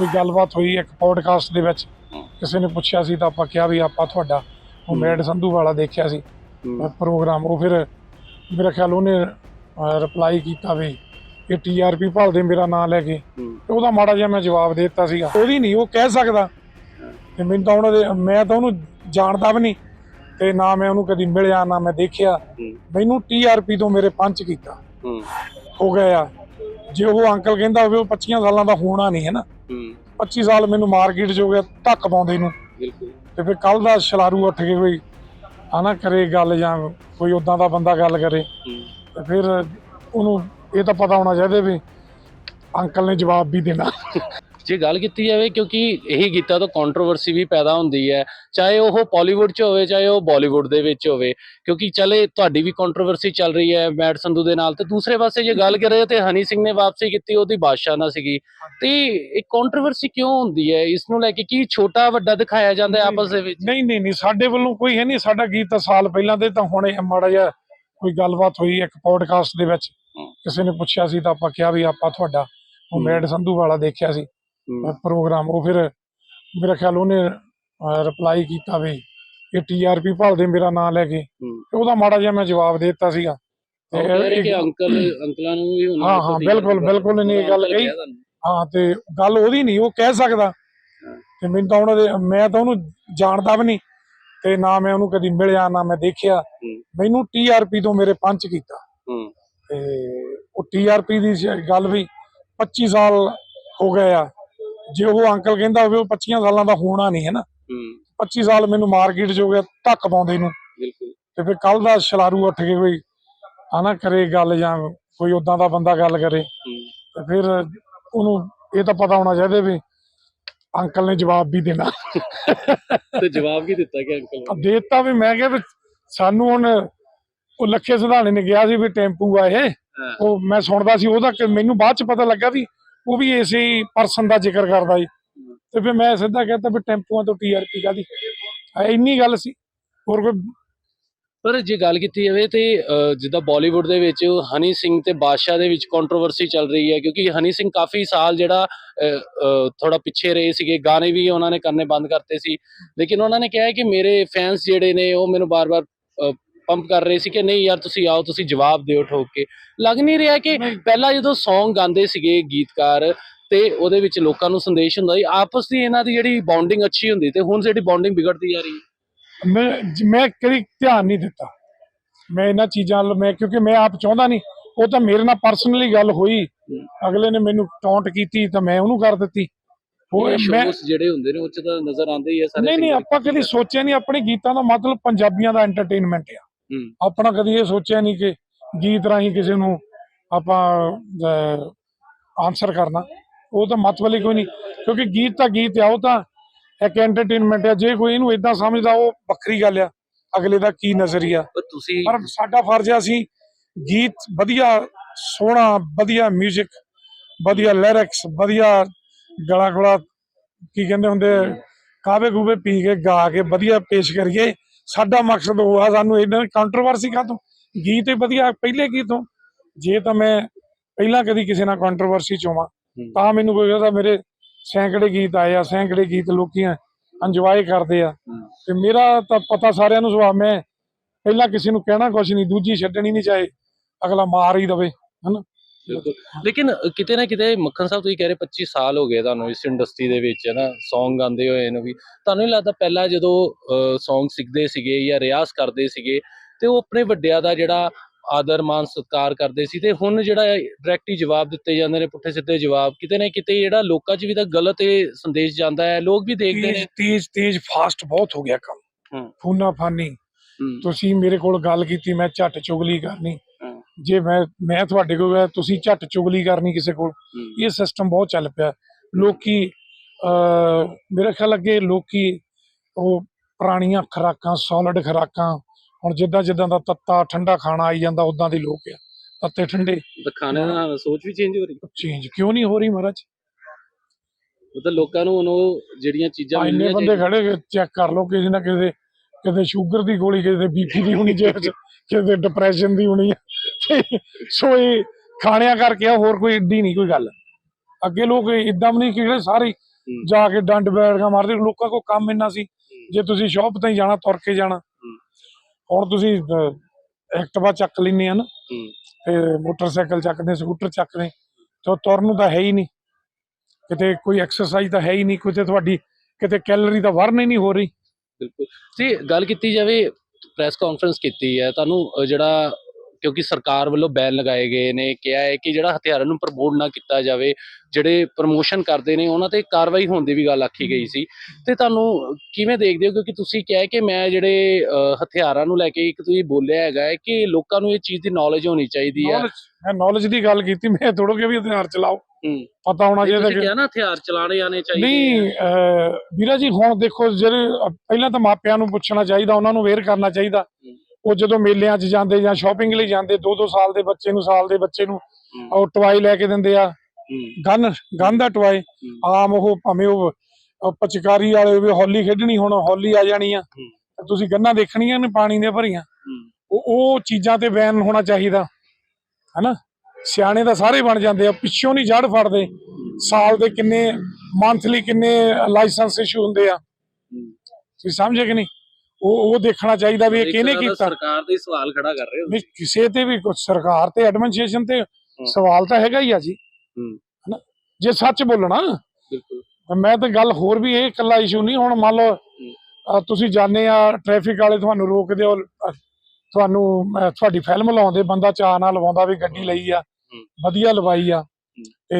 ਕੋਈ ਗੱਲਬਾਤ ਹੋਈ ਇੱਕ ਪੋਡਕਾਸਟ ਦੇ ਵਿੱਚ। ਕਿਸੇ ਨੇ ਪੁੱਛਿਆ ਸੀ ਤਾਂ ਆਪਾਂ ਕਿਹਾ ਵੀ ਆਪਾਂ ਤੁਹਾਡਾ ਉਹ। ਮੈਡ ਸੰਧੂ ਵਾਲਾ ਦੇਖਿਆ ਸੀ। ਪ੍ਰੋਗਰਾਮ ਉਹ ਫਿਰ ਮੇਰਾ ਖਿਆਲ ਉਹਨੇ ਰਿਪਲਾਈ ਕੀਤਾ ਵੀ ਇਹ ਟੀਆਰਪੀ ਭਾਲਦੇ ਮੇਰਾ ਨਾਂ ਲੈ ਕੇ। ਉਹਦਾ ਮਾੜਾ ਜਿਹਾ ਮੈਂ ਜਵਾਬ ਦੇ ਦਿੱਤਾ ਸੀਗਾ। ਉਹਦੀ ਨਹੀਂ ਉਹ ਕਹਿ ਸਕਦਾ। ਤੇ ਮੈਨੂੰ ਤਾਂ ਉਹਨਾਂ ਦੇ ਮੈਂ ਤਾਂ ਉਹਨੂੰ ਜਾਣਦਾ ਵੀ ਨਹੀਂ। ਤੇ ਨਾ ਮੈਂ ਉਹਨੂੰ ਕਦੀ ਮਿਲਿਆ ਨਾ ਮੈਂ ਦੇਖਿਆ। ਮੈਨੂੰ ਟੀਆਰਪੀ ਤੋਂ ਮੇਰੇ ਪੰਚ ਕੀਤਾ। ਹੂੰ, ਹੋ ਗਏ ਆ। ਜੇ ਉਹ ਅੰਕਲ ਕਹਿੰਦਾ ਹੋਵੇ ਉਹ 25 ਸਾਲਾਂ ਦਾ ਹੋਣਾ ਨਹੀਂ ਹੈ ਨਾ? 25 ਸਾਲ ਮੈਨੂੰ ਮਾਰਕੀਟ 'ਚ ਹੋ ਗਿਆ ਧੱਕ ਪਾਉਂਦੇ ਨੂੰ ਬਿਲਕੁਲ। ਤੇ ਫਿਰ ਕੱਲ ਦਾ ਛਲਾਰੂ ਉੱਠ ਕੇ ਕੋਈ ਆਨਾ ਕਰੇ ਗੱਲ ਜਾਂ ਕੋਈ ਉਦਾਂ ਦਾ ਬੰਦਾ ਗੱਲ ਕਰੇ। ਤੇ ਫਿਰ ਉਹਨੂੰ ਇਹ ਤਾਂ ਪਤਾ ਹੋਣਾ ਚਾਹੀਦਾ ਵੀ ਅੰਕਲ ਨੇ ਜਵਾਬ ਵੀ ਦੇਣਾ। ਜੇ ਗੱਲ ਕੀਤੀ ਜਾਵੇ ਕਿਉਂਕਿ ਇਹੀ ਗੀਤਾਂ ਤੋਂ ਕੰਟਰੋਵਰਸੀ ਵੀ ਪੈਦਾ ਹੁੰਦੀ ਹੈ ਚਾਹੇ ਉਹ ਪਾਲੀਵੁੱਡ 'ਚ ਹੋਵੇ ਚਾਹੇ ਉਹ ਬਾਲੀਵੁੱਡ ਦੇ ਵਿੱਚ ਹੋਵੇ ਕਿਉਂਕਿ ਚਲੇ ਤੁਹਾਡੀ ਵੀ ਕੰਟਰੋਵਰਸੀ ਚੱਲ ਰਹੀ ਹੈ ਮੈਟ ਸੰਧੂ ਦੇ ਨਾਲ ਤੇ ਦੂਸਰੇ ਪਾਸੇ ਜੇ ਗੱਲ ਕਰੇ ਤੇ ਹਨੀ ਸਿੰਘ ਨੇ ਵਾਪਸੀ ਕੀਤੀ ਉਹਦੀ ਬਾਦਸ਼ਾਹ ਨਾਲ ਸੀਗੀ ਤੇ ਇਹ ਕੰਟਰੋਵਰਸੀ ਕਿਉਂ ਹੁੰਦੀ ਹੈ ਇਸ ਨੂੰ ਲੈ ਕੇ ਕੀ ਛੋਟਾ ਵੱਡਾ ਦਿਖਾਇਆ ਜਾਂਦਾ ਆਪਸ ਦੇ ਵਿੱਚ ਨਹੀਂ ਨਹੀਂ ਨਹੀਂ ਸਾਡੇ ਵੱਲੋਂ ਕੋਈ ਹੈ ਨਹੀਂ ਸਾਡਾ ਗੀਤ ਤਾਂ ਸਾਲ ਪਹਿਲਾਂ ਦੇ ਤਾਂ ਹੁਣ ਇਹ ਮਾੜਾ ਜਿਹਾ ਕੋਈ ਗੱਲਬਾਤ ਹੋਈ ਇੱਕ ਪੋਡਕਾਸਟ ਦੇ ਵਿੱਚ। ਕਿਸੇ ਨੇ ਪੁੱਛਿਆ ਸੀ ਤਾਂ ਆਪਾਂ ਕਿਹਾ ਵੀ ਆਪਾਂ ਤੁਹਾਡਾ ਉਹ। ਮੈਡ ਸੰਧੂ ਵਾਲਾ ਦੇਖਿਆ ਸੀ ਪ੍ਰੋਗਰਾਮ ਉਹ ਫਿਰ ਮੇਰਾ ਖਿਆਲ ਉਹਨੇ ਰਿਪਲਾਈ ਕੀਤਾ ਵੀ ਇਹ ਟੀਆਰਪੀ ਭਾਲਦੇ ਮੇਰਾ ਨਾਂ ਲੈ ਕੇ। ਉਹਦਾ ਮਾੜਾ ਜਿਹਾ ਮੈਂ ਜਵਾਬ ਦੇ ਦਿੱਤਾ ਸੀਗਾ। ਤੇ ਕਿ ਅੰਕਲ ਅੰਕਲਾਂ ਨੂੰ ਵੀ ਉਹਨਾਂ ਹਾਂ, ਹਾਂ, ਬਿਲਕੁਲ, ਬਿਲਕੁਲ ਇਹ ਗੱਲ ਕਹੀ। ਹਾਂ ਤੇ ਗੱਲ ਉਹਦੀ ਨਹੀਂ ਉਹ ਕਹਿ ਸਕਦਾ। ਤੇ ਮੈਨੂੰ ਤਾਂ ਉਹਨਾਂ ਦੇ ਮੈਂ ਤਾਂ ਉਹਨੂੰ ਜਾਣਦਾ ਵੀ ਨਹੀਂ। ਤੇ ਨਾ ਮੈਂ ਉਹਨੂੰ ਕਦੀ ਮਿਲਿਆ ਨਾ ਮੈਂ ਦੇਖਿਆ। ਮੈਨੂੰ ਟੀਆਰਪੀ ਤੋਂ ਮੇਰੇ ਪੰਚ ਕੀਤਾ। ਤੇ ਉਹ ਟੀਆਰਪੀ ਦੀ ਗੱਲ ਵੀ 25 ਸਾਲ ਹੋ ਗਏ ਆ। ਜੇ ਉਹ ਅੰਕਲ ਕਹਿੰਦਾ ਹੋਵੇ ਉਹ 25 ਸਾਲਾਂ ਦਾ ਹੋਣਾ ਨਹੀਂ ਹੈ ਨਾ? ਹੂੰ, 25 ਸਾਲ ਮੈਨੂੰ ਮਾਰਕੀਟ ਹੋ ਗਿਆ ਧੱਕ ਪਾਉਂਦੇ ਨੂੰ ਬਿਲਕੁਲ। ਤੇ ਫਿਰ ਕੱਲ ਦਾ ਛਲਾਰੂ ਉੱਠ ਕੇ ਕੋਈ ਆਨਾ ਕਰੇ ਗੱਲ ਜਾਂ ਕੋਈ ਉਦਾਂ ਦਾ ਬੰਦਾ ਗੱਲ ਕਰੇ। ਤੇ ਫਿਰ ਉਹਨੂੰ ਇਹ ਤਾਂ ਪਤਾ ਹੋਣਾ ਚਾਹੀਦਾ ਵੀ ਅੰਕਲ ਨੇ ਜਵਾਬ ਵੀ ਦੇਣਾ। ਤੇ ਜਵਾਬ ਕੀ ਦਿੱਤਾ ਕਿ ਅੰਕਲ ਨੇ? ਦੇਤਾ ਵੀ ਮੈਂ ਕਿਹਾ ਵੀ ਸਾਨੂੰ ਹੁਣ ਉਹ ਲੱਖੇ ਸਿਧਾਣੇ ਨੇ ਕਿਹਾ ਸੀ ਵੀ ਟੈਂਪੂ ਆ ਇਹ। ਉਹ ਮੈਂ ਸੁਣਦਾ ਸੀ ਉਹਦਾ ਮੈਨੂੰ ਬਾਅਦ ਚ ਪਤਾ ਲੱਗਾ ਵੀ ਉਹ ਵੀ ਇਸੇ ਪਰਸਨ ਦਾ ਜ਼ਿਕਰ ਕਰਦਾ ਸੀ ਤੇ ਫਿਰ ਮੈਂ ਸਿੱਧਾ ਕਹਿੰਦਾ ਵੀ ਟੈਂਪੂਆਂ ਤੋਂ ਟੀਆਰਪੀ ਕਾਦੀ ਇੰਨੀ ਗੱਲ ਸੀ। ਹੋਰ ਕੋਈ? ਪਰ ਜੇ ਗੱਲ ਕੀਤੀ ਜਾਵੇ ਤੇ ਜਿੱਦਾਂ ਬਾਲੀਵੁੱਡ ਦੇ ਵਿੱਚ ਹਨੀ ਸਿੰਘ ਤੇ ਬਾਦਸ਼ਾਹ ਦੇ ਵਿੱਚ ਕੰਟਰੋਵਰਸੀ ਚੱਲ ਰਹੀ ਹੈ, ਕਿਉਂਕਿ ਹਨੀ ਸਿੰਘ ਕਾਫੀ ਸਾਲ ਜਿਹੜਾ ਥੋੜਾ ਪਿੱਛੇ ਰਹੇ ਸੀਗੇ। ਗਾਣੇ ਵੀ ਉਹਨਾਂ ਨੇ ਕਰਨੇ ਬੰਦ ਕਰਤੇ ਸੀ। ਲੇਕਿਨ ਉਹਨਾਂ ਨੇ ਕਿਹਾ ਕਿ ਮੇਰੇ ਫੈਨਸ ਜਿਹੜੇ ਨੇ, ਉਹ ਮੈਨੂੰ ਬਾਰ-ਬਾਰ ਪੰਪ ਕਰ ਰਹੇ ਸੀ ਕਿ ਨਹੀਂ ਯਾਰ ਤੁਸੀਂ ਆਓ ਤੁਸੀਂ ਜਵਾਬ ਦਿਓ ਠੋਕ। ਕੇ ਲੱਗ ਨਹੀਂ ਰਿਹਾ ਕਿ। ਪਹਿਲਾਂ ਜਦੋਂ Song ਗਾਉਂਦੇ ਸੀਗੇ ਗੀਤਕਾਰ ਤੇ ਉਹਦੇ ਵਿੱਚ ਲੋਕਾਂ ਨੂੰ ਸੰਦੇਸ਼ ਹੁੰਦਾ ਸੀ ਆਪਸ ਦੀ ਇਹਨਾਂ ਦੀ ਜਿਹੜੀ ਬੌਂਡਿੰਗ ਅੱਛੀ ਹੁੰਦੀ ਤੇ ਹੁਣ ਜਿਹੜੀ ਬੌਂਡਿੰਗ ਵਿਗੜਦੀ ਜਾ ਰਹੀ। ਮੈਂ ਮੈਂ ਕਦੀ ਧਿਆਨ ਨਹੀਂ ਦਿੱਤਾ। ਮੈਂ ਇਹਨਾਂ ਚੀਜ਼ਾਂ ਵੱਲ ਮੈਂ ਕਿਉਂਕਿ ਮੈਂ ਆਪ ਚਾਹੁੰਦਾ ਨਹੀਂ। ਉਹ ਤਾਂ ਮੇਰੇ ਨਾਲ ਪਰਸਨਲੀ ਗੱਲ ਹੋਈ। ਅਗਲੇ ਨੇ ਮੈਨੂੰ ਟੌਂਟ ਕੀਤੀ ਤਾਂ ਮੈਂ ਉਹਨੂੰ ਕਰ ਦਿੱਤੀ। ਉਹ ਮੈਂ ਜਿਹੜੇ ਹੁੰਦੇ ਨੇ ਉਹ ਚ ਤਾਂ ਨਜ਼ਰ ਆਉਂਦੇ ਹੀ ਆ ਸਾਰੇ ਨਹੀਂ ਨਹੀਂ। ਆਪਾਂ ਕਦੀ ਸੋਚਿਆ ਨਹੀਂ ਆਪਣੇ ਗੀਤਾਂ ਦਾ ਮਤਲਬ ਪੰਜਾਬੀਆਂ ਦਾ ਐਂਟਰਟੇਨਮੈਂਟ ਆ। ਆਪਣਾ ਕਦੀ ਇਹ ਸੋਚਿਆ ਨਹੀਂ ਕਿ ਗੀਤ ਰਾਹੀਂ ਕਿਸੇ ਨੂੰ ਆਪਾਂ ਆਨਸਰ ਕਰਨਾ। ਉਹ ਤਾਂ ਮਤਲਬ ਹੀ ਕੋਈ ਨਹੀਂ ਕਿਉਂਕਿ ਗੀਤ ਤਾਂ ਗੀਤ ਆ ਉਹ ਤਾਂ ਇੱਕ ਐਂਟਰਟੇਨਮੈਂਟ ਆ। ਜੇ ਕੋਈ ਇਹਨੂੰ ਇਦਾਂ ਸਮਝਦਾ ਉਹ ਵੱਖਰੀ ਗੱਲ ਆ ਅਗਲੇ ਦਾ ਕੀ ਨਜ਼ਰੀਆ। ਪਰ ਤੁਸੀਂ ਪਰ ਸਾਡਾ ਫਰਜ਼ ਆ ਅਸੀਂ ਗੀਤ ਵਧੀਆ ਸੋਹਣਾ ਵਧੀਆ 뮤직 ਵਧੀਆ ਲਿਰਿਕਸ ਵਧੀਆ ਗਲਾ ਗਲਾ ਕੀ ਕਹਿੰਦੇ ਹੁੰਦੇ ਕਾਵੇ ਕੂਵੇ ਪੀ ਕੇ ਗਾ ਕੇ ਵਧੀਆ ਪੇਸ਼ ਕਰੀਏ। ਸਾਡਾ ਮਕਸਦ ਉਹ ਆ ਸਾਨੂੰ ਇਹਨਾਂ ਕੰਟਰੋਵਰਸੀ ਕਾਤੋਂ ਗੀਤ ਹੀ ਵਧੀਆ ਪਹਿਲੇ ਗੀਤੋਂ ਜੇ ਤਾਂ ਮੈਂ ਪਹਿਲਾਂ ਕਦੀ ਕਿਸੇ ਨਾਲ ਕੰਟਰੋਵਰਸੀ ਚ ਹੋਵਾਂ ਹੂੰ। ਤਾਂ ਮੈਨੂੰ ਕੋਈ ਕਹਿੰਦਾ ਮੇਰੇ ਸੈਂਕੜੇ ਗੀਤ ਆਏ ਆ ਸੈਂਕੜੇ ਗੀਤ ਲੋਕੀ ਇੰਜੋਏ ਕਰਦੇ ਆ। ਤੇ ਮੇਰਾ ਤਾਂ ਪਤਾ ਸਾਰਿਆਂ ਨੂੰ ਸੁਭਾਅ ਮੈਂ ਪਹਿਲਾਂ ਕਿਸੇ ਨੂੰ ਕਹਿਣਾ ਕੁਛ ਨਹੀਂ ਦੂਜੀ ਛੱਡਣੀ ਨਹੀਂ ਚਾਹੇ ਅਗਲਾ ਮਾਰ ਹੀ ਦਵੇ ਹਨਾ ਬਿਲਕੁਲ। ਲੇਕਿਨ ਕਿਤੇ ਨਾ ਕਿਤੇ ਮੱਖਣ ਸਾਹਿਬ ਤੁਸੀਂ ਕਹਿ ਰਹੇ 25 ਸਾਲ ਹੋ ਗਏ ਤੁਹਾਨੂੰ ਇਸ ਇੰਡਸਟਰੀ ਦੇ ਵਿੱਚ ਹੈ ਨਾ Song ਗਾਉਂਦੇ ਹੋਏ ਨੂੰ ਵੀ। ਤੁਹਾਨੂੰ ਨਹੀਂ ਲੱਗਦਾ ਪਹਿਲਾਂ ਜਦੋਂ Song ਸਿੱਖਦੇ ਸੀਗੇ ਜਾਂ ਰਿਆਜ਼ ਕਰਦੇ ਸੀਗੇ ਤੇ ਉਹ ਆਪਣੇ ਵੱਡਿਆਂ ਦਾ ਜਿਹੜਾ ਆਦਰ ਮਾਨ ਸਤਿਕਾਰ ਕਰਦੇ ਸੀ ਤੇ ਹੁਣ ਜਿਹੜਾ ਡਾਇਰੈਕਟ ਹੀ ਜਵਾਬ ਦਿੱਤੇ ਜਾਂਦੇ ਨੇ ਪੁੱਠੇ ਸਿੱਧੇ ਜਵਾਬ। ਕਿਤੇ ਨਾ ਕਿਤੇ ਜਿਹੜਾ ਲੋਕਾਂ 'ਚ ਵੀ ਤਾਂ ਗਲਤ ਇਹ ਸੰਦੇਸ਼ ਜਾਂਦਾ ਹੈ ਲੋਕ ਵੀ ਦੇਖਦੇ ਨੇ। ਤੇਜ਼ ਤੇਜ਼ ਫਾਸਟ ਬਹੁਤ ਹੋ ਗਿਆ ਕੰਮ। ਫੂਨਾ ਫਾਨੀ। ਤੁਸੀਂ ਮੇਰੇ ਕੋਲ ਗੱਲ ਕੀਤੀ ਮੈਂ ਝੱਟ ਚੁਗਲੀ ਕਰਨੀ। ਜੇ ਮੈਂ ਮੈਂ ਤੁਹਾਡੇ ਕੋਲ ਗਿਆ ਤੁਸੀਂ ਝੱਟ ਚੁਗਲੀ ਕਰਨੀ ਕਿਸੇ ਕੋਲ। ਇਹ ਸਿਸਟਮ ਬਹੁਤ ਚੱਲ ਪਿਆ। ਲੋਕੀ ਮੇਰੇ ਖਿਆਲ ਅੱਗੇ ਲੋਕੀ ਉਹ ਪੁਰਾਣੀਆਂ ਖੁਰਾਕਾਂ ਸੋਲਿਡ ਖੁਰਾਕਾਂ ਹੁਣ ਜਿੱਦਾਂ ਜਿੱਦਾਂ ਦਾ ਤੱਤਾ ਠੰਡਾ ਖਾਣਾ ਆਈ ਜਾਂਦਾ ਉਦਾਂ ਦੇ ਲੋਕ ਆ। ਤੱਤੇ ਠੰਡੇ। ਖਾਣੇ ਦਾ ਸੋਚ ਵੀ ਚੇਂਜ ਹੋ ਰਹੀ। ਚੇਂਜ ਕਿਉਂ ਨਹੀਂ ਹੋ ਰਹੀ ਮਹਾਰਾਜ? ਤਾਂ ਲੋਕਾਂ ਨੂੰ ਉਹ ਜਿਹੜੀਆਂ ਚੀਜ਼ਾਂ ਮਿਲਣੀਆਂ ਬੰਦੇ ਚਾਹੀਦੀਆਂ। ਖੜੇ ਚੈੱਕ ਕਰ ਲਓ ਕਿਸੇ ਨਾ ਕਿਸੇ ਕਿਸੇ ਸ਼ੂਗਰ ਦੀ ਗੋਲੀ ਕਿਸੇ ਦੇ ਬੀਪੀ ਦੀ ਹੋਣੀ ਜੇਬ 'ਚ ਕਿਸੇ ਦੇ ਡਿਪਰੈਸ਼ਨ ਦੀ ਹੋਣੀ ਸੋ ਇਹ ਖਾਣਿਆਂ ਕਰਕੇ ਆ ਹੋਰ ਕੋਈ ਏਡੀ ਨਹੀਂ ਕੋਈ ਗੱਲ। ਅੱਗੇ ਲੋਕ ਇਦਾਂ ਵੀ ਨਹੀਂ ਕਿ ਜਿਹੜੇ ਸਾਰੇ ਜਾ ਕੇ ਡੰਡ ਬੈਠਗਾ ਮਾਰਦੇ ਲੋਕਾਂ ਕੋ ਕੰਮ ਇੰਨਾ ਸੀ ਜੇ ਤੁਸੀਂ ਸ਼ੌਪ ਤੇ ਜਾਣਾ ਤੁਰ ਕੇ ਜਾਣਾ। ਹੁਣ ਤੁਸੀਂ ਐਕਟਿਵਾ ਚੱਕ ਲੈਂਦੇ ਆ ਨਾ ਤੇ ਮੋਟਰਸਾਈਕਲ ਚੱਕਦੇ ਸਕੂਟਰ ਚੱਕਦੇ ਤੇ ਤੁਰਨ ਨੂੰ ਤਾਂ ਹੈ ਹੀ ਨਹੀਂ। ਕਿਤੇ ਕੋਈ ਐਕਸਰਸਾਈਜ਼ ਤਾਂ ਹੈ ਹੀ ਨਹੀਂ ਕਿਤੇ ਤੁਹਾਡੀ ਕਿਤੇ ਕੈਲਰੀ ਤਾਂ ਵਰਨ ਹੀ ਨਹੀਂ ਹੋ ਰਹੀ। ਬਿਲਕੁਲ। ਤੇ ਗੱਲ ਕੀਤੀ ਜਾਵੇ ਪ੍ਰੈਸ ਕਾਨਫਰੰਸ ਕੀਤੀ ਹੈ ਤੁਹਾਨੂੰ ਜਿਹੜਾ ਕਿਉਂਕਿ ਸਰਕਾਰ ਵੱਲੋਂ ਬੈਨ ਲਗਾਏ ਗਏ ਨੇ ਕਿਹਾ ਹੈ ਕਿ ਜਿਹੜਾ ਹਥਿਆਰਾਂ ਨੂੰ ਪ੍ਰਮੋਟ ਨਾ ਕੀਤਾ ਜਾਵੇ ਜਿਹੜੇ ਪ੍ਰਮੋਸ਼ਨ ਕਰਦੇ ਨੇ ਉਹਨਾਂ ਤੇ ਕਾਰਵਾਈ ਹੋਣ ਦੀ ਵੀ ਗੱਲ ਆਖੀ ਗਈ ਸੀ। ਤੇ ਤੁਹਾਨੂੰ ਕਿਵੇਂ ਦੇਖਦੇ ਹੋ? ਕਿਉਂਕਿ ਤੁਸੀਂ ਕਿਹਾ ਕਿ ਮੈਂ ਜਿਹੜੇ ਹਥਿਆਰਾਂ ਨੂੰ ਲੈ ਕੇ ਇੱਕ ਤੁਸੀਂ ਬੋਲਿਆ ਹੈਗਾ ਹੈ ਕਿ ਲੋਕਾਂ ਨੂੰ ਇਹ ਚੀਜ਼ ਦੀ ਨੌਲੇਜ ਹੋਣੀ ਚਾਹੀਦੀ ਹੈ। ਮੈਂ ਨੌਲੇਜ ਦੀ ਗੱਲ ਕੀਤੀ ਮੈਂ ਥੋੜੋ ਕਿ ਵੀ ਹਥਿਆਰ ਚਲਾਓ। ਪਤਾ ਹੋਣਾ ਚਾਹੀਦਾ ਕਿ ਕਿਹਾ ਨਾ ਹਥਿਆਰ ਚਲਾਣੇ ਆਣੇ ਚਾਹੀਦੇ ਨਹੀਂ ਵੀਰਾ ਜੀ ਹੁਣ ਦੇਖੋ ਜਿਹੜੇ ਪਹਿਲਾਂ ਤਾਂ ਮਾਪਿਆਂ ਨੂੰ ਪੁੱਛਣਾ ਚਾਹੀਦਾ ਉਹਨਾਂ ਨੂੰ ਅਵੇਅਰ ਕਰਨਾ ਚਾਹੀਦਾ। ਉਹ ਜਦੋਂ ਮੇਲਿਆਂ 'ਚ ਜਾਂਦੇ ਜਾਂ ਸ਼ਾਪਿੰਗ ਲਈ ਜਾਂਦੇ 2-2 ਸਾਲ ਦੇ ਬੱਚੇ ਨੂੰ ਸਾਲ ਦੇ ਬੱਚੇ ਨੂੰ ਉਹ ਟਵਾਈ ਲੈ ਕੇ ਦਿੰਦੇ ਆ। ਗਨ ਗਨ ਦਾ ਟਵਾਈ। ਆਮ ਉਹ ਭਾਵੇਂ ਉਹ ਪਚਕਾਰੀ ਵਾਲੇ ਵੀ ਹੌਲੀ ਖੇਡਣੀ ਹੁਣ ਹੌਲੀ ਆ ਜਾਣੀ ਆ। ਤੁਸੀਂ ਗੰਨਾਂ ਦੇਖਣੀਆਂ ਨੇ ਪਾਣੀ ਦੀਆਂ ਭਰੀਆਂ। ਉਹ ਉਹ ਚੀਜ਼ਾਂ ਤੇ ਬੈਨ ਹੋਣਾ ਚਾਹੀਦਾ। ਹਨਾ? ਸਿਆਣੇ ਤਾਂ ਸਾਰੇ ਬਣ ਜਾਂਦੇ ਆ ਪਿੱਛੋਂ ਨਹੀਂ ਜੜ ਫੜਦੇ। ਸਾਲ ਦੇ ਕਿੰਨੇ ਮੰਥਲੀ ਕਿੰਨੇ ਲਾਇਸੈਂਸ ਇਸ਼ੂ ਹੁੰਦੇ ਆ। ਤੁਸੀਂ ਸਮਝੇ ਕਿ ਨਹੀਂ? ਉਹ ਉਹ ਦੇਖਣਾ ਚਾਹੀਦਾ ਵੀ ਇਹ ਕਿਹਨੇ ਕੀਤਾ। ਸਰਕਾਰ ਦੇ ਸਵਾਲ ਖੜਾ ਕਰ ਰਹੇ ਹੋ ਨਹੀਂ ਕਿਸੇ ਤੇ ਵੀ ਸਰਕਾਰ ਤੇ ਐਡਮਿਨਿਸਟ੍ਰੇਸ਼ਨ ਤੇ ਸਵਾਲ ਤਾਂ ਹੈਗਾ ਹੀ ਆ ਜੀ। ਹਨਾ? ਜੇ ਸੱਚ ਬੋਲਣਾ। ਬਿਲਕੁਲ। ਤਾਂ ਮੈਂ ਤਾਂ ਗੱਲ ਹੋਰ ਵੀ ਇਹ ਇਕੱਲਾ ਇਸ਼ੂ ਨਹੀਂ ਹੁਣ ਮੰਨ ਲਓ ਤੁਸੀਂ ਜਾਣੇ ਆ ਟ੍ਰੈਫਿਕ ਵਾਲੇ ਤੁਹਾਨੂੰ ਰੋਕਦੇ ਹੋ ਤੁਹਾਨੂੰ ਤੁਹਾਡੀ ਫਿਲਮ ਲਾਉਂਦੇ ਬੰਦਾ ਚਾਅ ਨਾਲ ਲਵਾਉਂਦਾ ਵੀ ਗੱਡੀ ਲਈ ਆ। ਵਧੀਆ ਲਵਾਈ ਆ। ਤੇ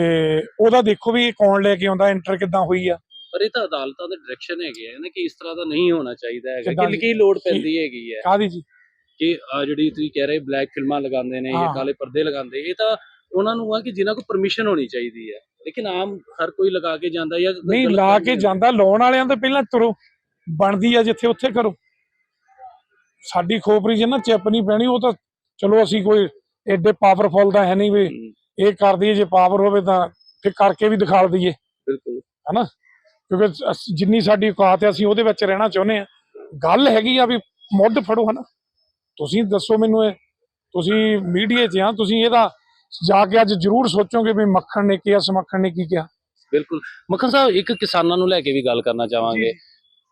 ਉਹਦਾ ਦੇਖੋ ਵੀ ਇਹ ਕੌਣ ਲੈ ਕੇ ਆਉਂਦਾ ਐਂਟਰ ਕਿੱਦਾਂ ਹੋਈ ਆ। ਪਰ ਇਹ ਤਾਂ ਅਦਾਲਤਾਂ ਦੇ ਡਾਇਰੈਕਸ਼ਨ ਹੈਗੇ ਆ ਨਾ ਕਿ ਇਸ ਤਰ੍ਹਾਂ ਦਾ ਨਹੀਂ ਹੋਣਾ ਚਾਹੀਦਾ ਹੈਗਾ। ਕਿ? ਕੀ ਲੋੜ ਪੈਂਦੀ ਹੈਗੀ ਹੈ? ਕਾਦੀ ਜੀ? ਕਿ ਆ ਜਿਹੜੀ ਤੁਸੀਂ ਕਹਿ ਰਹੇ ਬਲੈਕ ਫਿਲਮਾਂ ਲਗਾਉਂਦੇ ਨੇ ਜਾਂ ਹਾਂ। ਕਾਲੇ ਪਰਦੇ ਲਗਾਉਂਦੇ ਇਹ ਤਾਂ ਉਹਨਾਂ ਨੂੰ ਆ ਕਿ ਜਿਨ੍ਹਾਂ ਕੋਲ ਪਰਮਿਸ਼ਨ ਹੋਣੀ ਚਾਹੀਦੀ ਹੈ। ਲੇਕਿਨ ਆਮ ਹਰ ਕੋਈ ਲਗਾ ਕੇ ਜਾਂਦਾ ਜਾਂ ਨਹੀਂ ਲਾ ਕੇ ਜਾਂਦਾ ਲਾਉਣ ਵਾਲਿਆਂ ਤੋਂ ਪਹਿਲਾਂ ਤੁਰੋ। ਬਣਦੀ ਆ ਜਿੱਥੇ ਉੱਥੇ ਕਰੋ। ਸਾਡੀ ਖੋਪਰੀ 'ਚ ਨਾ ਚਿੱਪ ਨਹੀਂ ਪੈਣੀ ਉਹ ਤਾਂ ਚਲੋ ਅਸੀਂ ਕੋਈ ਐਡੇ ਪਾਵਰਫੁਲ ਤਾਂ ਹੈ ਨਹੀਂ ਵੀ ਇਹ ਕਰ ਦਈਏ ਜੇ ਪਾਵਰ ਹੋਵੇ ਤਾਂ ਫਿਰ ਕਰਕੇ ਵੀ ਦਿਖਾ ਦਈਏ। ਬਿਲਕੁਲ। ਕਿਉਂਕਿ ਅਸ- ਜਿੰਨੀ ਸਾਡੀ ਔਕਾਤ ਹੈ ਅਸੀਂ ਉਹਦੇ ਵਿੱਚ ਰਹਿਣਾ ਚਾਹੁੰਦੇ ਆ ਗੱਲ ਹੈਗੀ ਆ ਵੀ ਮੁੱਢ ਫੜੋ ਹਨਾ। ਤੁਸੀਂ ਦੱਸੋ ਮੈਨੂੰ ਇਹ। ਤੁਸੀਂ ਮੀਡੀਆ 'ਚ ਆ ਤੁਸੀਂ ਇਹਦਾ ਜਾ ਕੇ ਅੱਜ ਜ਼ਰੂਰ ਸੋਚੋਗੇ ਵੀ ਮੱਖਣ ਨੇ ਕਿਹਾ ਸਮੱਖਣ ਨੇ ਕੀ ਕਿਹਾ। ਬਿਲਕੁਲ। ਮੱਖਣ ਸਾਹਿਬ ਇੱਕ ਕਿਸਾਨਾਂ ਨੂੰ ਲੈ ਕੇ ਵੀ ਗੱਲ ਕਰਨਾ ਚਾਹਾਂਗੇ।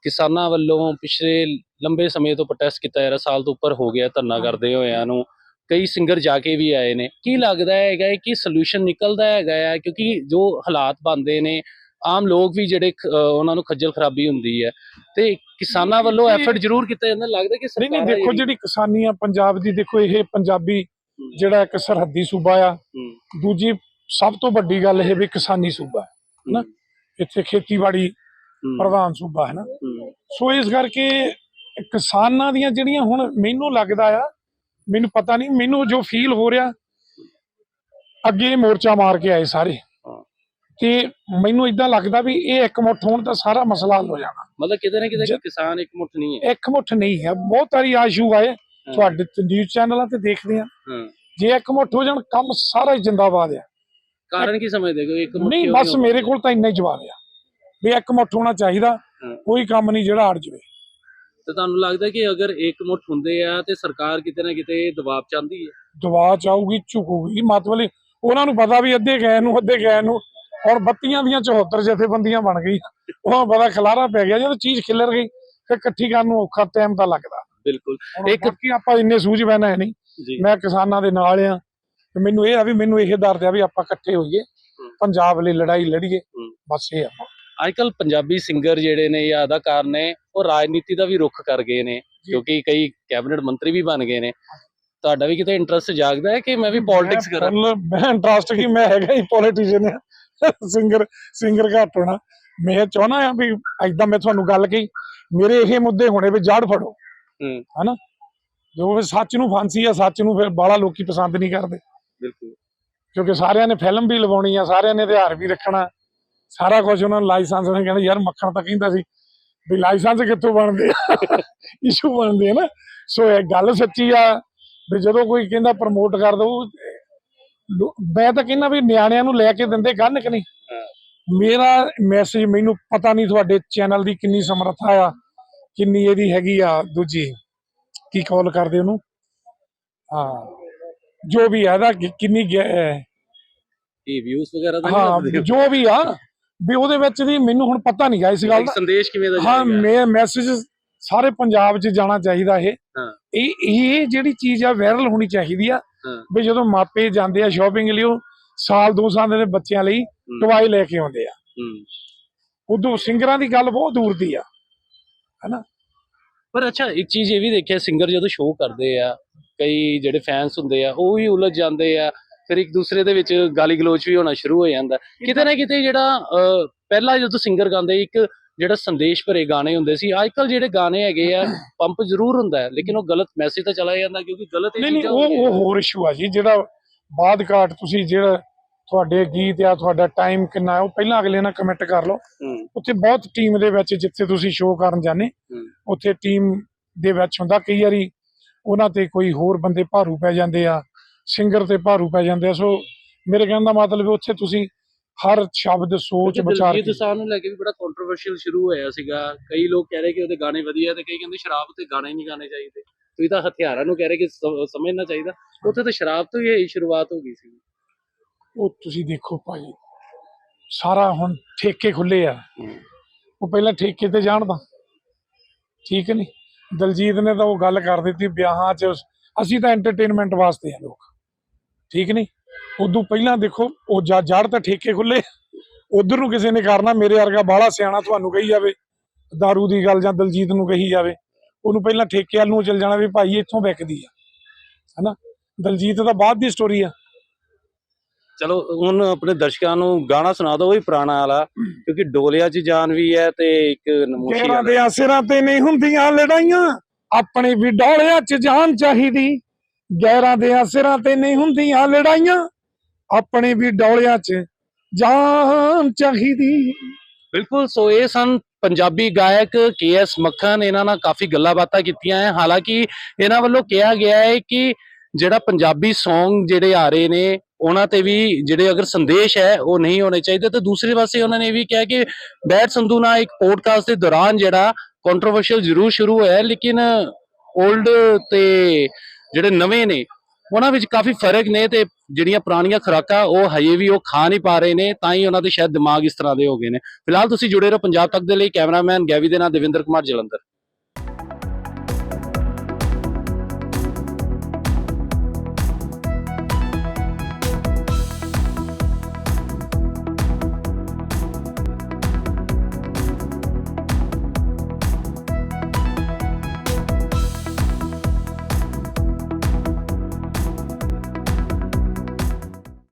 ਕਿਸਾਨਾਂ ਵੱਲੋਂ ਪਿਛਲੇ ਲੰਬੇ ਸਮੇਂ ਤੋਂ ਪ੍ਰੋਟੈਸਟ ਕੀਤਾ ਜਾ ਰਿਹਾ ਸਾਲ ਤੋਂ ਉੱਪਰ ਹੋ ਗਿਆ ਧਰਨਾ। ਕਰਦੇ ਹੋਇਆਂ ਨੂੰ। ਕਈ ਸਿੰਗਰ ਜਾ ਕੇ ਵੀ ਆਏ ਨੇ। ਕੀ ਲੱਗਦਾ ਹੈਗਾ ਹੈ ਕਿ ਸੋਲੂਸ਼ਨ ਨਿਕਲਦਾ ਹੈਗਾ ਹੈ ਕਿਉਂਕਿ ਜੋ ਹਾਲਾਤ ਬਣਦੇ ਨੇ ਆਮ ਲੋਕ ਵੀ ਜਿਹੜੇ ਉਹਨਾਂ ਨੂੰ ਖੱਜਲ ਖਰਾਬੀ ਹੁੰਦੀ ਹੈ। ਤੇ ਕਿਸਾਨਾਂ ਵੱਲੋਂ ਐਫਰਟ ਜ਼ਰੂਰ ਕੀਤਾ ਜਾਂਦਾ ਲੱਗਦਾ ਕਿ ਨਹੀਂ ਨਹੀਂ ਸਰਕਾਰਾਂ ਦੇਖੋ ਜਿਹੜੀ ਕਿਸਾਨੀ ਆ ਪੰਜਾਬ ਦੀ ਦੇਖੋ ਇਹ ਪੰਜਾਬੀ ਜਿਹੜਾ ਇੱਕ ਸਰਹੱਦੀ ਸੂਬਾ ਆ ਦੂਜੀ ਸਭ ਤੋਂ ਵੱਡੀ ਗੱਲ ਇਹ ਵੀ ਕਿਸਾਨੀ ਸੂਬਾ ਹੈ ਨਾ? ਇੱਥੇ ਖੇਤੀਬਾੜੀ ਪ੍ਰਧਾਨ ਸੂਬਾ ਹੈ ਨਾ? ਸੋ ਇਸ ਕਰਕੇ ਕਿਸਾਨਾਂ ਦੀਆਂ ਜਿਹੜੀਆਂ ਹੁਣ ਮੈਨੂੰ ਲੱਗਦਾ ਆ ਮੈਨੂੰ ਪਤਾ ਨਹੀਂ ਮੈਨੂੰ ਜੋ ਫੀਲ ਹੋ ਰਿਹਾ ਅੱਗੇ ਮੋਰਚਾ ਮਾਰ ਕੇ ਆਏ ਸਾਰੇ। ਤੇ ਮੈਨੂੰ ਇਦਾਂ ਲੱਗਦਾ ਵੀ ਇਹ ਇੱਕ ਮੁੱਠ ਹੋਣ ਤਾਂ ਸਾਰਾ ਮਸਲਾ ਹੱਲ ਹੋ ਜਾਣਾ। ਮਤਲਬ ਕਿਤੇ ਨਾ ਕਿਤੇ ਕਿਸਾਨ ਇੱਕ ਮੁੱਠ ਨਹੀਂ ਹੈ। ਇੱਕ ਮੁੱਠ ਨਹੀਂ ਹੈ। ਬਹੁਤ ਸਾਰੀ ਆਸ਼ੂ ਆਏ। ਤੁਹਾਡੇ ਨਿਊਜ਼ ਚੈਨਲਾਂ ਤੇ ਦੇਖਦੇ ਆ। ਜੇ ਇੱਕ ਮੁੱਠ ਹੋ ਜਾਣ ਕੰਮ ਸਾਰਾ ਹੀ ਜਿੰਦਾਬਾਦ ਆ। ਕਾਰਨ ਕੀ ਸਮਝਦੇ ਹੋ? ਇੱਕ ਮੁੱਠ ਨਹੀਂ ਬਸ ਮੇਰੇ? ਕੋਲ ਤਾਂ ਇੰਨਾ ਹੀ ਜਵਾਬ ਆ। ਵੀ ਇੱਕ ਮੁੱਠ ਹੋਣਾ ਚਾਹੀਦਾ। ਕੋਈ ਕੰਮ ਨਹੀਂ ਜਿਹੜਾ ਅੜ ਜਾਵੇ। ਤੇ ਤੁਹਾਨੂੰ ਲੱਗਦਾ ਕਿ ਅਗਰ ਇੱਕ ਮੁੱਠ ਹੁੰਦੇ ਆ ਤੇ ਸਰਕਾਰ ਕਿਤੇ ਨਾ ਕਿਤੇ ਦਬਾਅ ਚਾਹੁੰਦੀ ਹੈ? ਦਵਾ ਚਾਹੂਗੀ ਝੁਕੂਗੀ। ਮਤਲਬ ਉਹਨਾਂ ਨੂੰ ਪਤਾ ਵੀ ਅੱਧੇ ਗਏ ਨੂੰ ਅੱਧੇ ਗਏ ਨੂੰ। ਔਰ ਬੱਤੀਆਂ ਦੀਆਂ 74 ਜਥੇਬੰਦੀਆਂ ਬਣ ਗਈ ਉਹਨਾਂ ਨੂੰ ਪਤਾ ਖਲਾਰਾ ਪੈ ਗਿਆ ਜਦੋਂ ਚੀਜ਼ ਖਿਲਰ ਗਈ ਫਿਰ ਇਕੱਠੀ ਕਰਨ ਨੂੰ ਔਖਾ ਟਾਈਮ ਤਾਂ ਲੱਗਦਾ। ਬਿਲਕੁਲ। ਇੱਕ- ਬਾਕੀ ਆਪਾਂ ਇੰਨੇ ਸੂਝਵਾਨ ਹੈ ਨਹੀਂ। ਮੈਂ ਕਿਸਾਨਾਂ ਦੇ ਨਾਲ ਆ ਤੇ ਮੈਨੂੰ ਇਹ ਆ ਵੀ ਮੈਨੂੰ ਇਹ ਦਰਦ ਆ ਵੀ ਆਪਾਂ ਇਕੱਠੇ ਹੋਈਏ। ਪੰਜਾਬ ਲਈ ਲੜਾਈ ਲੜੀਏ। ਬਸ ਇਹ ਆ। ਅੱਜਕੱਲ ਪੰਜਾਬੀ ਸਿੰਗਰ ਜਿਹੜੇ ਨੇ ਜਾਂ ਅਦਾਕਾਰ ਨੇ ਉਹ ਰਾਜਨੀਤੀ ਦਾ ਵੀ ਰੁੱਖ ਕਰ ਗਏ ਨੇ। ਕਿਉਂਕਿ ਕਈ ਕੈਬਨਿਟ ਮੰਤਰੀ ਵੀ ਬਣ ਗਏ ਨੇ। ਤੁਹਾਡਾ ਵੀ ਕਿਤੇ ਇੰਟਰਸਟ ਜਾਗਦਾ ਹੈ ਕਿ ਮੈਂ ਵੀ ਪੋਲਿਟਿਕਸ ਕਰਾਂ? ਮੈਂ ਇੰਟਰਸਟ ਕੀ? ਮੈਂ ਹੈਗਾ ਹੀ ਪੋਲੀਟੀਸ਼ੀਅਨ ਸਿੰਗਰ ਸਿੰਗਰ ਘੱਟ ਹੋਣਾ। ਮੈਂ ਚਾਹਣਾ ਆ ਵੀ ਐਦਾਂ ਮੈਂ ਤੁਹਾਨੂੰ ਗੱਲ ਕਹੀ ਮੇਰੇ ਇਹ ਮੁੱਦੇ ਹੋਣੇ ਵੀ ਜੜ ਫੜੋ। ਹੂੰ। ਹਨਾ? ਜੋ ਵੀ ਸੱਚ ਨੂੰ ਫਾਂਸੀ ਆ ਸੱਚ ਨੂੰ ਫਿਰ ਬਾਹਲਾ ਲੋਕੀ ਪਸੰਦ ਨਹੀਂ ਕਰਦੇ। ਬਿਲਕੁਲ। ਕਿਉਂਕਿ ਸਾਰਿਆਂ ਨੇ ਫਿਲਮ ਵੀ ਲਵਾਉਣੀ ਆ ਸਾਰਿਆਂ ਨੇ ਇਤਿਹਾਰ ਵੀ ਰੱਖਣਾ। ਸਾਰਾ ਕੁਝ ਉਹਨਾਂ ਨੂੰ ਲਾਇਸੈਂਸ ਨੇ ਕਹਿੰਦੇ ਯਾਰ ਮੱਖਣ ਤਾਂ ਕਹਿੰਦਾ ਸੀ ਵੀ ਲਾਇਸੈਂਸ ਕਿੱਥੋਂ ਬਣਦੇ ਆ? ਇਸ਼ੂ ਬਣਦੇ ਆ ਨਾ। ਸੋ ਇਹ ਗੱਲ ਸੱਚੀ ਆ ਵੀ ਜਦੋਂ ਕੋਈ ਕਹਿੰਦਾ ਪ੍ਰਮੋਟ ਕਰ ਦੋ ਮੈਂ ਤਾਂ ਕਹਿੰਦਾ ਵੀ ਨਿਆਣਿਆਂ ਨੂੰ ਲੈ ਕੇ ਦਿੰਦੇ ਗੰਨ ਕਿ ਨਹੀਂ। ਮੇਰਾ ਮੈਸੇਜ ਮੈਨੂੰ ਪਤਾ ਨਹੀਂ ਤੁਹਾਡੇ ਚੈਨਲ ਦੀ ਕਿੰਨੀ ਸਮਰੱਥਾ ਆ ਕਿੰਨੀ ਇਹਦੀ ਹੈਗੀ ਆ ਦੂਜੀ ਕੀ ਕਾਲ ਕਰਦੇ ਉਹਨੂੰ ਹਾਂ ਜੋ ਵੀ ਆ ਕਿੰਨੀ ਇਹ ਵਿਊਜ਼ ਵਗੈਰਾ ਹਾਂ? ਜੋ ਵੀ ਆ ਵੀ ਉਹਦੇ ਵਿੱਚ ਦੀ ਮੈਨੂੰ ਹੁਣ ਪਤਾ ਨਹੀਂ ਗਾ ਇਸ ਗੱਲ ਦਾ ਸੰਦੇਸ਼ ਕਿਵੇਂ ਦਾ ਹਾਂ? ਮੈਂ ਮੈਸੇਜ ਸਾਰੇ ਪੰਜਾਬ 'ਚ ਜਾਣਾ ਚਾਹੀਦਾ ਇਹ। ਇਹ ਇਹ ਜਿਹੜੀ ਚੀਜ਼ ਆ ਵਾਇਰਲ ਹੋਣੀ ਚਾਹੀਦੀ ਆ। ਵੀ ਜਦੋਂ ਮਾਪੇ ਜਾਂਦੇ ਆ ਸ਼ਾਪਿੰਗ ਲਈ ਉਹ ਸਾਲ ਦੋ ਸਾਲ ਦੇ ਬੱਚਿਆਂ ਲਈ ਟਵਾਈ ਲੈ ਕੇ ਆਉਂਦੇ ਆ। ਉਦੋਂ ਸਿੰਗਰਾਂ ਦੀ ਗੱਲ ਬਹੁਤ ਦੂਰ ਦੀ ਆ ਪਰ ਅੱਛਾ ਇੱਕ ਚੀਜ਼ ਇਹ ਵੀ ਦੇਖਿਆ ਸਿੰਗਰ ਜਦੋਂ ਸ਼ੋਅ ਕਰਦੇ ਆ ਕਈ ਜਿਹੜੇ ਫੈਨਸ ਹੁੰਦੇ ਆ ਉਹ ਵੀ ਉਲਝ ਜਾਂਦੇ ਆ ਫਿਰ ਇੱਕ ਦੂਸਰੇ ਦੇ ਵਿੱਚ ਗਾਲੀ ਗਲੋਚ ਵੀ ਹੋਣਾ ਸ਼ੁਰੂ ਹੋ ਜਾਂਦਾ। ਕਿਤੇ ਨਾ ਕਿਤੇ ਜਿਹੜਾ ਪਹਿਲਾਂ ਜਦੋਂ ਸਿੰਗਰ ਗਾਉਂਦੇ ਇੱਕ ਜਿਹੜਾ ਸੰਦੇਸ਼ ਭਰੇ ਗਾਣੇ ਹੁੰਦੇ ਸੀ ਅੱਜ ਕੱਲ ਜਿਹੜੇ ਗਾਣੇ ਹੈਗੇ ਆ ਪੰਪ ਜ਼ਰੂਰ ਹੁੰਦਾ ਹੈ ਲੇਕਿਨ ਉਹ ਗਲਤ ਮੈਸੇਜ ਤਾਂ ਚਲਾ ਜਾਂਦਾ ਕਿਉਂਕਿ ਗਲਤ ਇਹ ਨਹੀਂ ਨਹੀਂ ਚੀਜ਼ਾਂ ਉਹ। ਉਹ ਹੋਰ ਇਸ਼ੂ ਆ ਜੀ ਜਿਹੜਾ ਬਾਅਦ ਕਾਟ ਤੁਸੀਂ ਜਿਹੜਾ ਤੁਹਾਡੇ ਗੀਤ ਆ ਤੁਹਾਡਾ ਟਾਈਮ ਕਿੰਨਾ ਹੈ ਉਹ ਪਹਿਲਾਂ ਅਗਲੇ ਨਾਲ ਕਮੈਂਟ ਕਰ ਲਓ ਉੱਥੇ ਬਹੁਤ ਟੀਮ ਦੇ ਵਿੱਚ ਜਿੱਥੇ ਤੁਸੀਂ ਸ਼ੋਅ ਕਰਨ ਜਾਂਦੇ। ਉੱਥੇ ਟੀਮ ਦੇ ਵਿੱਚ ਹੁੰਦਾ ਕਈ ਵਾਰੀ ਉਹਨਾਂ ਤੇ ਕੋਈ ਹੋਰ ਬੰਦੇ ਭਾਰੂ ਪੈ ਜਾਂਦੇ ਆ ਸਿੰਗਰ ਤੇ ਭਾਰੂ ਪੈ ਜਾਂਦੇ ਆ ਸੋ ਮੇਰੇ ਕਹਿਣ ਦਾ ਮਤਲਬ ਉੱਥੇ ਤੁਸੀਂ ਹਰ ਸ਼ਬਦ ਸੋਚ ਵਿਚਾਰ ਕੇ ਦੋਸਾਂਝ ਨੂੰ ਲੈ ਕੇ ਵੀ ਬੜਾ ਕੰਟਰੋਵਰਸ਼ੀਅਲ ਸ਼ੁਰੂ ਹੋਇਆ ਸੀਗਾ। ਕਈ ਲੋਕ ਕਹਿ ਰਹੇ ਕਿ ਉਹਦੇ ਗਾਣੇ ਵਧੀਆ ਤੇ ਕਈ ਕਹਿੰਦੇ ਸ਼ਰਾਬ ਤੇ ਗਾਣੇ ਨਹੀਂ ਗਾਣੇ ਚਾਹੀਦੇ। ਤੁਸੀਂ ਤਾਂ ਹਥਿਆਰਾਂ ਨੂੰ ਕਹਿ ਰਹੇ ਕਿ ਸਮਝਣਾ ਚਾਹੀਦਾ। ਉੱਥੇ ਤਾਂ ਸ਼ਰਾਬ ਤੋਂ ਹੀ ਇਹ ਸ਼ੁਰੂਆਤ ਹੋ ਗਈ ਸੀ। ਉਹ ਤੁਸੀਂ ਦੇਖੋ ਭਾਈ ਸਾਰਾ ਹੁਣ ਠੇਕੇ ਖੁੱਲੇ ਆ। ਉਹ ਪਹਿਲਾਂ ਠੇਕੇ ਤੇ ਜਾਣਦਾ ਠੀਕ ਨਹੀਂ ਦਲਜੀਤ ਨੇ ਤਾਂ ਉਹ ਗੱਲ ਕਰ ਦਿੱਤੀ ਵਿਆਹਾਂ 'ਚ। ਅਸੀਂ ਤਾਂ ਐਂਟਰਟੇਨਮੈਂਟ ਵਾਸਤੇ ਆ ਲੋਕ। ਠੀਕ ਨਹੀਂ ਉਦੋਂ ਪਹਿਲਾਂ ਦੇਖੋ ਉਹ ਜਾ- ਜੜ ਤਾਂ ਠੇਕੇ ਖੁੱਲੇ ਉਧਰ ਨੂੰ ਕਿਸੇ ਨੇ ਕਰਨਾ ਮੇਰੇ ਵਰਗਾ ਬਾਹਲਾ ਸਿਆਣਾ ਤੁਹਾਨੂੰ ਕਹੀ ਜਾਵੇ दारू ਦੀ ਗੱਲ ਜਾਂ ਦਲਜੀਤ ਨੂੰ ਕਹੀ ਜਾਵੇ ਉਹਨੂੰ ਪਹਿਲਾਂ ਠੇਕੇ ਵੱਲ ਨੂੰ ਚਲ ਜਾਣਾ ਵੀ ਭਾਈ ਇੱਥੋਂ ਵਿਕਦੀ ਆ। ਹਨਾ? ਦਲਜੀਤ ਤਾਂ ਬਾਅਦ ਦੀ ਸਟੋਰੀ ਆ। ਚਲੋ ਹੁਣ ਆਪਣੇ ਦਰਸ਼ਕਾਂ ਨੂੰ ਗਾਣਾ ਸੁਣਾ ਦਿਓ ਉਹ ਵੀ ਪੁਰਾਣਾ ਵਾਲਾ ਕਿਉਂਕਿ ਡੋਲਿਆ 'ਚ ਜਾਨ ਵੀ ਹੈ ਤੇ ਇੱਕ ਨਮੋਸ਼ੀ ਵਾਲਾ। ਦੇ ਸਿਰਾਂ ਤੇ ਨਹੀਂ ਹੁੰਦੀਆਂ ਲੜਾਈਆਂ ਆਪਣੇ ਵੀ ਡੋਲਿਆਂ 'ਚ ਜਾਨ ਚਾਹੀਦੀ। ਗੈਰਾਂ ਦੇ ਸਿਰਾਂ ਤੇ ਨਹੀਂ ਹੁੰਦੀਆਂ ਲੜਾਈਆਂ। ਆਪਣੇ ਵੀ ਡੋਲਿਆਂ 'ਚ ਜਾਨ ਚਾਹੀਦੀ। ਬਿਲਕੁਲ, ਸੋ ਇਹ ਸਨ ਪੰਜਾਬੀ ਗਾਇਕ ਕੇ ਮੱਖਣ। ਇਹਨਾਂ ਨਾਲ ਕਾਫੀ ਗੱਲਾਂ ਬਾਤਾਂ ਕੀਤੀਆਂ ਹੈ ਹਾਲਾਂਕਿ ਇਹਨਾਂ ਵੱਲੋਂ ਕਿਹਾ ਗਿਆ ਹੈ ਕਿ ਜਿਹੜਾ ਪੰਜਾਬੀ Song ਜਿਹੜੇ ਆ ਰਹੇ ਨੇ, ਉਹਨਾਂ ਤੇ ਵੀ ਜਿਹੜੇ ਅਗਰ ਸੰਦੇਸ਼ ਹੈ ਉਹ ਨਹੀਂ ਹੋਣੇ ਚਾਹੀਦੇ। ਤੇ ਦੂਸਰੇ ਪਾਸੇ ਉਹਨਾਂ ਨੇ ਇਹ ਵੀ ਕਿਹਾ ਕਿ ਬੈਠ ਸੰਧੂ ਨਾਲ ਇੱਕ ਪੋਡਕਾਸਟ ਦੇ ਦੌਰਾਨ ਜਿਹੜਾ ਕੰਟਰੋਵਰਸ਼ੀਅਲ ਜ਼ਰੂਰ ਸ਼ੁਰੂ ਹੋਇਆ, ਲੇਕਿਨ 올ਡ ਤੇ ਜਿਹੜੇ ਨਵੇਂ ਨੇ, ਉਹਨਾਂ ਵਿੱਚ ਕਾਫੀ ਫ਼ਰਕ ਨੇ ਤੇ ਜਿਹੜੀਆਂ ਪੁਰਾਣੀਆਂ ਖੁਰਾਕਾਂ, ਉਹ ਹਜੇ ਵੀ ਉਹ ਖਾ ਨਹੀਂ ਪਾ ਰਹੇ ਨੇ, ਤਾਂ ਹੀ ਉਹਨਾਂ ਦੇ ਸ਼ਾਇਦ ਦਿਮਾਗ ਇਸ ਤਰ੍ਹਾਂ ਦੇ ਹੋ ਗਏ ਨੇ। ਫਿਲਹਾਲ ਤੁਸੀਂ ਜੁੜੇ ਰਹੋ ਪੰਜਾਬ ਤੱਕ ਦੇ ਲਈ, ਕੈਮਰਾਮੈਨ ਗੈਵੀ ਦੇ ਨਾਲ ਦਵਿੰਦਰ ਕੁਮਾਰ ਜਲੰਧਰ।